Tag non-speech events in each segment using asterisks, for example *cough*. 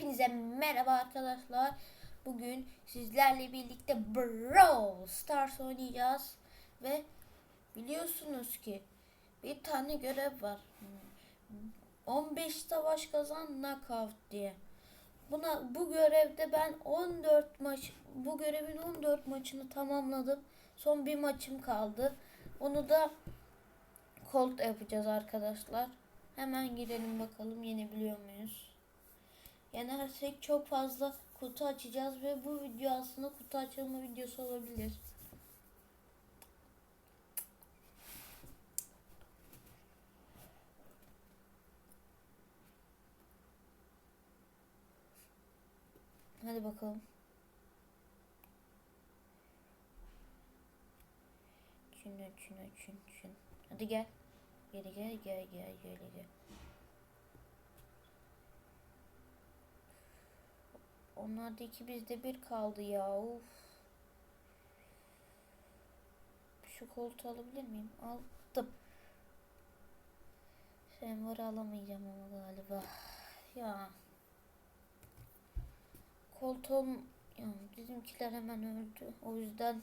Hepinize merhaba arkadaşlar. Bugün sizlerle birlikte Brawl Stars oynayacağız. Ve biliyorsunuz ki bir tane görev var. 15 savaş kazan knockout diye. Buna bu görevde ben 14 maç bu görevin 14 maçını tamamladım. Son bir maçım kaldı. Onu da Colt yapacağız arkadaşlar. Hemen girelim bakalım yenebiliyor muyuz? Yenersek çok fazla kutu açacağız ve bu video aslında kutu açılma videosu olabilir. Hadi bakalım. Çün çün çün çün. Hadi gel. Geri gel gel gel gel gel. Onlarda iki bizde bir kaldı ya. Uf. Şu koltuğu alabilir miyim? Aldım. Şenvar'ı alamayacağım ama galiba. Ya. Koltuğum ya bizimkiler hemen öldü. O yüzden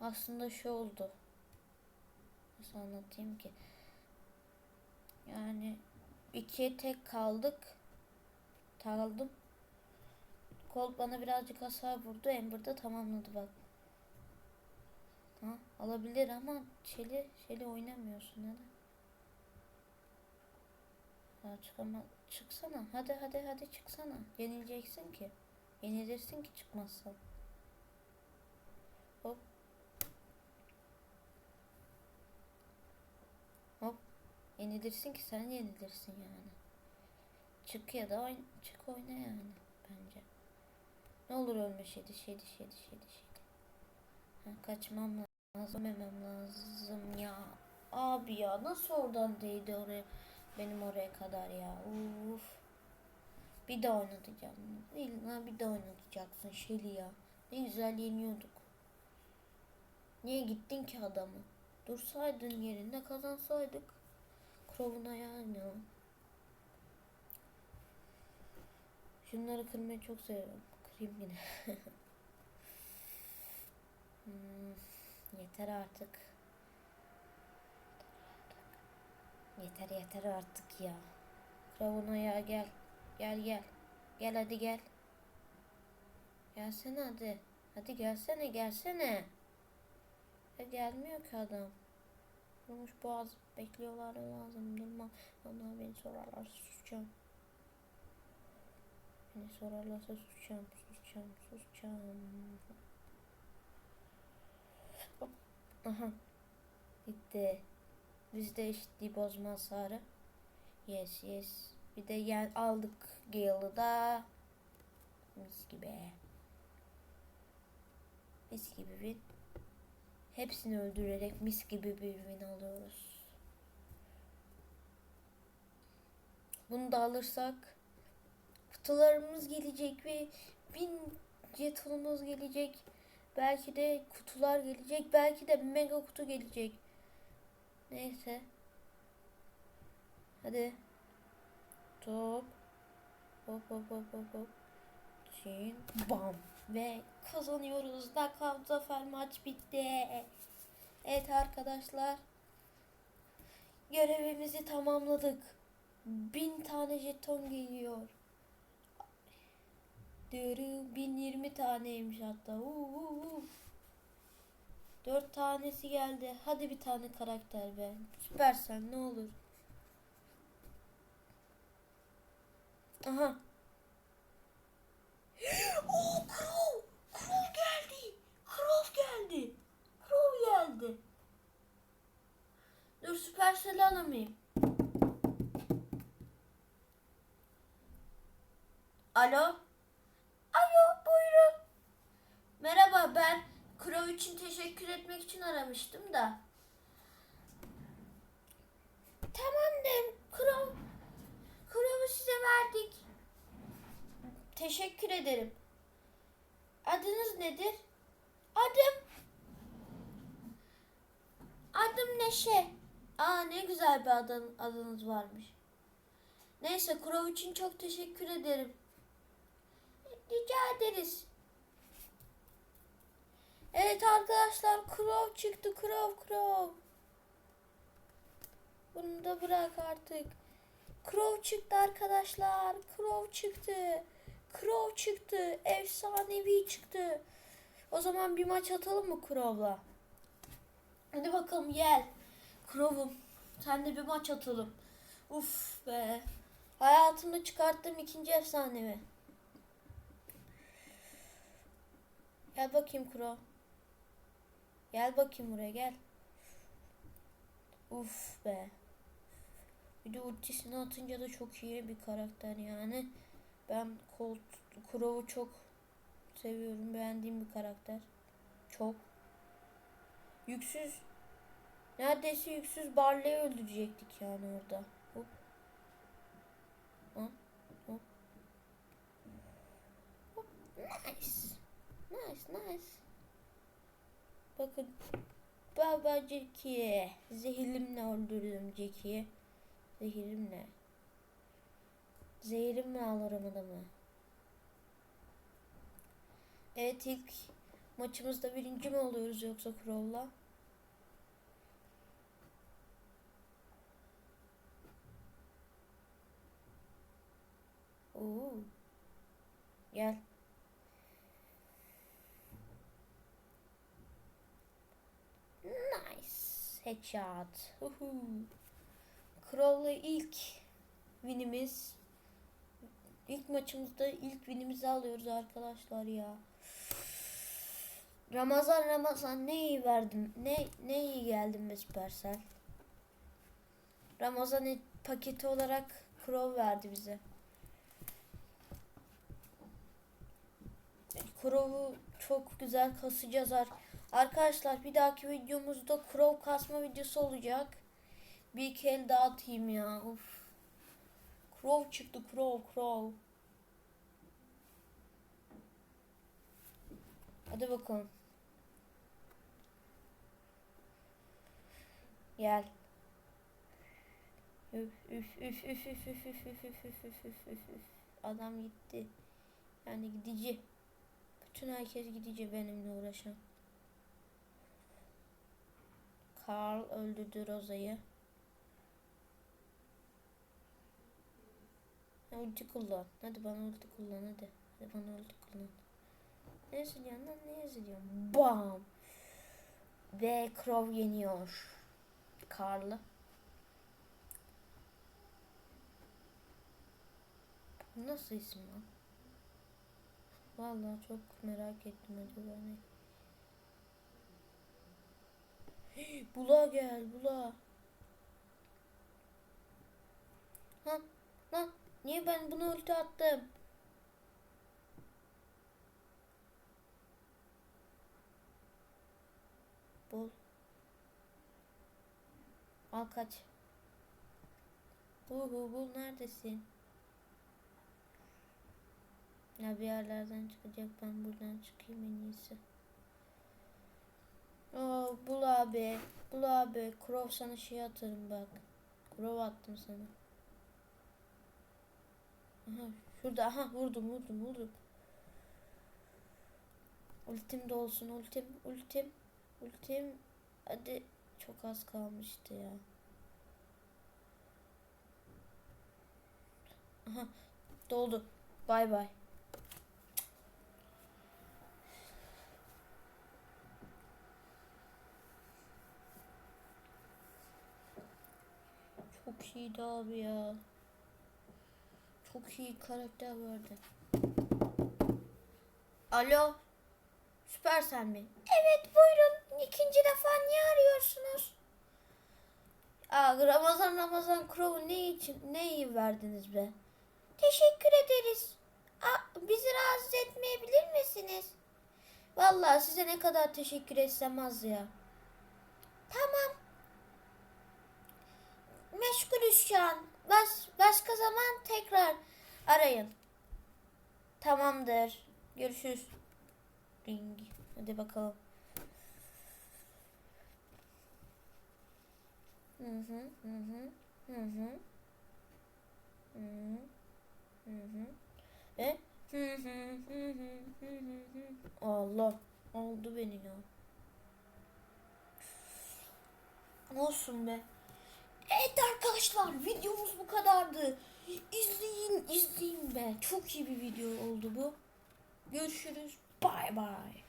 aslında şu oldu. Nasıl anlatayım ki? Yani ikiye tek kaldık. Kaldım. Colt bana birazcık hasar vurdu. Ember da tamamladı bak. Ha, alabilir ama Şeli, Şeli oynamıyorsun neden? Ya çıkama, çıksana. Hadi hadi hadi çıksana. Yenileceksin ki. Yenilirsin ki çıkmazsan. Hop. Hop. Yenilirsin ki sen yenilirsin yani. Çık ya da oyn çık oyna yani bence. Ne olur ölme şedi şedi şedi şedi şedi. Ha, kaçmam lazım ölmemem lazım ya. Abi ya nasıl oradan değdi oraya benim oraya kadar ya. Uf. Bir de oynatacağım. İlla bir de oynatacaksın Şeli ya. Ne güzel yeniyorduk. Niye gittin ki adamı? Dursaydın yerinde kazansaydık. Krovuna yani. Şunları kırmayı çok seviyorum. Kırayım yine. *laughs* hmm, yeter artık. Yeter yeter artık ya. Kravuna ya gel. Gel gel. Gel hadi gel. Gelsene hadi. Hadi gelsene gelsene. Ya gelmiyor ki adam. Durmuş boğaz bekliyorlar lazım durma. Onlar beni sorarlar susacağım. Beni sorarlarsa susacağım, susacağım, susacağım. Hop. Aha. Gitti. Bizde eşitliği bozma hasarı. Yes yes. Bir de yen aldık Gale'ı da. Mis gibi. Mis gibi bir. Hepsini öldürerek mis gibi bir win alıyoruz. Bunu da alırsak kutularımız gelecek ve bin jetonumuz gelecek. Belki de kutular gelecek. Belki de mega kutu gelecek. Neyse. Hadi. Top. Hop hop hop hop hop. Çin. Bam. Ve kazanıyoruz. Knockout zafer maç bitti. Evet arkadaşlar. Görevimizi tamamladık. Bin tane jeton geliyor. Dırı 1020 taneymiş hatta. Uuu. Dört tanesi geldi. Hadi bir tane karakter be. Süpersen ne olur. Aha. *gasps* Oo Crow. Crow geldi. Crow geldi. Crow geldi. Dur Supercell alamayayım. Alo? Alo buyurun. Merhaba ben Crow için teşekkür etmek için aramıştım da. Tamamdır Crow. Crow'u size verdik. Teşekkür ederim. Adınız nedir? Adım Adım Neşe. Aa ne güzel bir adın, adınız varmış. Neyse Crow için çok teşekkür ederim. Rica ederiz. Evet arkadaşlar Crow çıktı Crow Crow. Bunu da bırak artık. Crow çıktı arkadaşlar. Crow çıktı. Crow çıktı. Efsanevi çıktı. O zaman bir maç atalım mı Crow'la? Hadi bakalım gel. Crow'um. Sen de bir maç atalım. Uf be. Hayatımda çıkarttığım ikinci efsanevi. Gel bakayım Crow. Gel bakayım buraya gel. Uf be. Bir de ultisini atınca da çok iyi bir karakter yani. Ben Colt Crow'u çok seviyorum. Beğendiğim bir karakter. Çok. Yüksüz. Neredeyse yüksüz Barley'i öldürecektik yani orada. Hop. Hop. Hop. Hop. Nice. Nice nice. Bakın. Baba Jack'i. Zehirimle öldürdüm Jack'i. Zehirimle. Zehirimle alırım adamı. Evet ilk maçımızda birinci mi oluyoruz yoksa Crow'la? Oo. Gel. Nice. Headshot. Crow'la ilk winimiz. İlk maçımızda ilk winimizi alıyoruz arkadaşlar ya. Ramazan Ramazan ne iyi verdim. Ne ne iyi geldim be Supercell. Ramazan et- paketi olarak Crow verdi bize. Crow'u çok güzel kasacağız. ar- Arkadaşlar bir dahaki videomuzda Crow kasma videosu olacak. Bir el daha atayım ya. Of. Crow çıktı Crow Crow. Hadi bakalım. Gel. Üf üf üf üf üf üf üf üf üf üf üf üf üf. Adam gitti. Yani gidici. Bütün herkes gidici benimle uğraşan. Carl öldürdü Rosa'yı. Ulti kullan. Hadi bana ulti kullan hadi. Hadi bana ulti kullan. Ne yazıyorsun lan ne yazıyorsun? Bam. Ve Crow yeniyor. Carl'ı. Bu Nasıl isim lan? Vallahi çok merak ettim acaba ne? *gasps* Bula gel bula. Lan lan niye ben bunu ulti attım? Bul. Al kaç. Hu hu bul neredesin? Ya bir yerlerden çıkacak ben buradan çıkayım en iyisi. Aa, bul abi. Bul abi. Crow sana şey atarım bak. Crow attım sana. Aha şurada aha vurdum vurdum vurdum. Ultim de olsun ultim ultim ultim. Hadi çok az kalmıştı ya. Aha doldu. Bay bay. Çok iyiydi abi ya. Çok iyi karakter verdi. Alo. Süpersel mi? Evet buyurun. İkinci defa niye arıyorsunuz? Aa, Ramazan Ramazan Crow'u ne için ne iyi verdiniz be? Teşekkür ederiz. Aa, bizi rahatsız etmeyebilir misiniz? Vallahi size ne kadar teşekkür etsem az ya. Tamam. Meşgulüz şu an. Baş, başka zaman tekrar arayın. Tamamdır. Görüşürüz. Ring. Hadi bakalım. Hı hı hı hı hı hı. Hı hı. Hı hı hı hı hı. Allah oldu beni ya. Olsun be. Evet arkadaşlar videomuz bu kadardı. İzleyin izleyin be. Çok iyi bir video oldu bu. Görüşürüz. Bay bay.